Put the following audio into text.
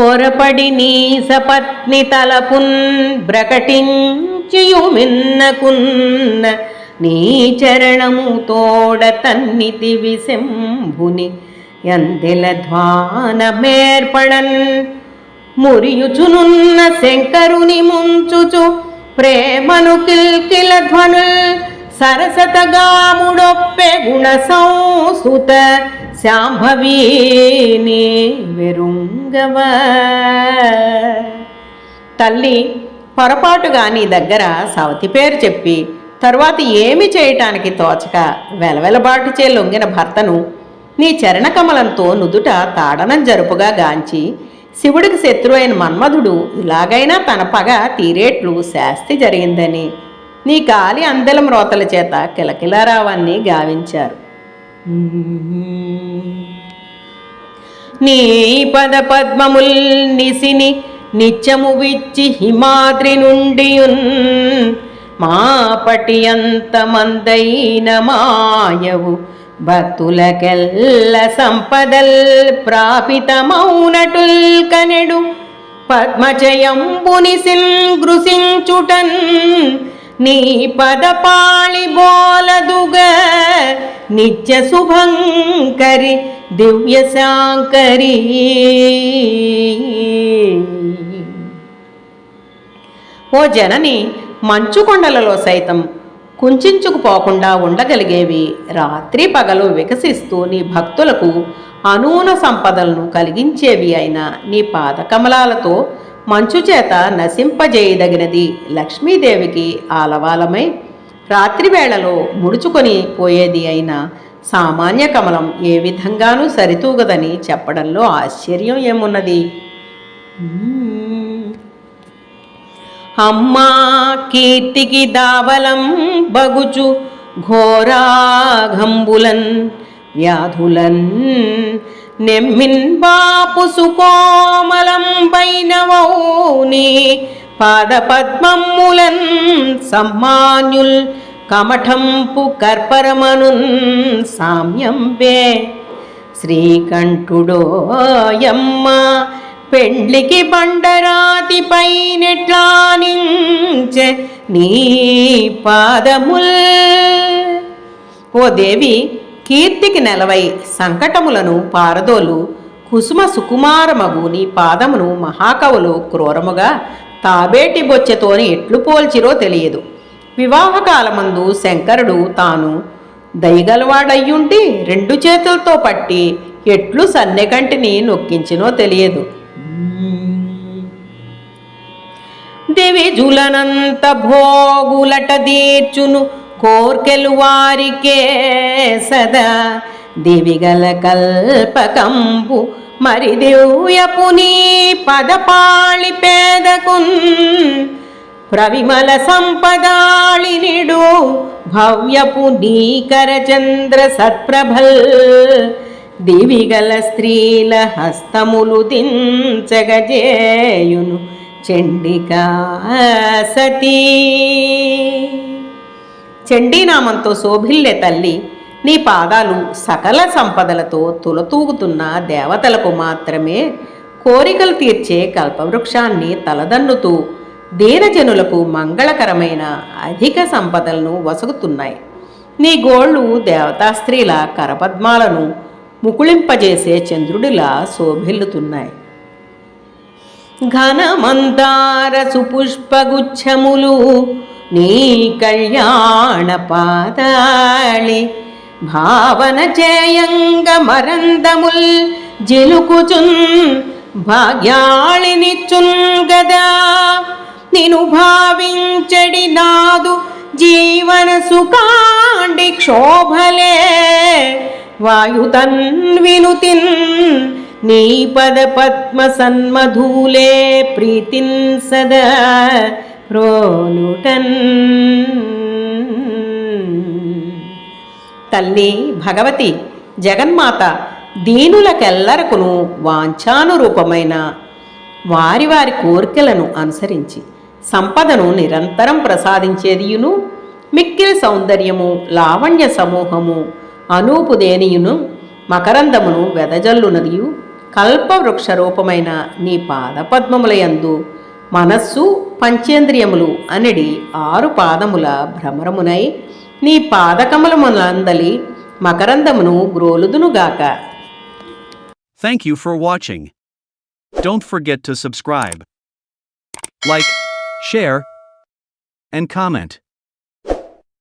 పొరపడి నీ సపత్ని తలపున్ బ్రకటించియుమిన్నకున్న నీ చరణము తోడ తన్నితి విశంభుని ఎందెల ధ్వానమేర్పడన్. మురియుచునున్న శంకరుని ముంచుచు ప్రేమను కిల్కిల ధ్వనుల్ సరసతగాముడొప్పె గుణ సంసుత శాంభవీని వెరుంగవ తల్లి పొరపాటుగా నీ దగ్గర సవతి పేరు చెప్పి తరువాత ఏమి చేయటానికి తోచక వెలవెలబాటు చే లొంగిన భర్తను నీ చరణకమలంతో నుదుట తాడనం జరుపుగా గాంచి శివుడికి శత్రువైన మన్మధుడు ఇలాగైనా తన పగ తీరేట్లు శాస్తి జరిగిందని నీ కాలి అందెలం రోతల చేత కిలకిలారావాన్ని గావించారు. నీ పద పద్మముల్ నిసిని నిత్యము విచ్చి హిమాద్రి నుండి మాపటి అంత మందైన మాయవు భక్తులకెల్ల సంపదల్ ప్రాపితమౌనటుల్ కనెడు పద్మజయంబుని గృసించుటన్ నీ పదపాళి బోలదుగ నిత్య శుభంకరి దివ్య శాంకరి. ఓ జనని మంచు కొండలలో సైతం కుంచుకుపోకుండా ఉండగలిగేవి రాత్రి పగలు వికసిస్తూ నీ భక్తులకు అనూన సంపదలను కలిగించేవి అయిన నీ పాదకమలాలతో మంచు చేత నశింపజేయదగినది లక్ష్మీదేవికి ఆలవాలమై రాత్రివేళలో ముడుచుకొని పోయేది అయిన సామాన్య కమలం ఏ విధంగానూ సరితూగదని చెప్పడంలో ఆశ్చర్యం ఏమున్నది? అమ్మా కీర్తికి దావలం బగుచు ఘోరాఘంబులన్ వ్యాధులన్ నెమ్మిన్ బాపు సుకోమలం పైనవౌని పాదపద్మమ్ములన్ సమ్మాన్యుల్ కమఠంపు కర్పరమనున్ సామ్యంబే. శ్రీకంఠుడోయమ్మ పెండ్లికి బండరాతి పైనెట్లానించె నీ పాదముల్. ఓ దేవి కీర్తికి నెలవై సంకటములను పారదోలు కుసుమ సుకుమారమగు పాదమును మహాకవులు క్రూరముగా తాబేటి బొచ్చెతోని ఎట్లు పోల్చిరో తెలియదు. వివాహకాలమందు శంకరుడు తాను దయగలవాడయ్యుండి రెండు చేతులతో పట్టి ఎట్లు సన్నెకంటిని నొక్కించినో తెలియదు. దేవి జులనంత భోగులట దీర్చును కోర్కెలు వారికే సదా దివిగల కల్పకంపు మరి దివ్యపు నీ పదపాళి పేదకున్ ప్రవిమల సంపదాళినిడు భవ్యపు నీకరచంద్ర సత్ప్రభల్ దివిగల స్త్రీల హస్తములు దించగజేయును చండికా సతీ. చండీనామంతో శోభిల్లే తల్లి నీ పాదాలు సకల సంపదలతో తులతూగుతున్న దేవతలకు మాత్రమే కోరికలు తీర్చే కల్పవృక్షాన్ని తలదన్నుతూ దీనజనులకు మంగళకరమైన అధిక సంపదలను వసుకుతున్నాయి నీ గోళ్ళు దేవతా స్త్రీల కరపద్మాలను ముకుళింపజేసే చంద్రుడిలా శోభిల్లుతున్నాయి. ఘనమందార సుపుష్పగుచ్ఛములు నీ కళ్యాణ పాదాళి భావన చేయంగ మరందముల్ జిలుకుచున్ భాగ్యాళినిచున్ గదా నిను భావించడి నాదు జీవన సుఖాండి క్షోభలే. వాయుతన్వినుతిన్ నీ పద పద్మ సన్మధూలే ప్రీతిన్ సదా. రోలుటన్ తల్లి భగవతి జగన్మాత దీనులకెల్లరకును వాంఛానురూపమైన వారి వారి కోరికలను అనుసరించి సంపదను నిరంతరం ప్రసాదించేదియును మిక్కిలి సౌందర్యము లావణ్య సమూహము అనూపుదేనియును మకరందమును వెదజల్లునదియు కల్పవృక్ష రూపమైన నీ పాదపద్మములయందు మనస్సు పంచేంద్రియములు అనడి ఆరు పాదముల భ్రమరమునై నీ పాదకముల మునందలి మకరందమును గ్రోలుదునుగాక thank you for watching don't forget to subscribe like share and comment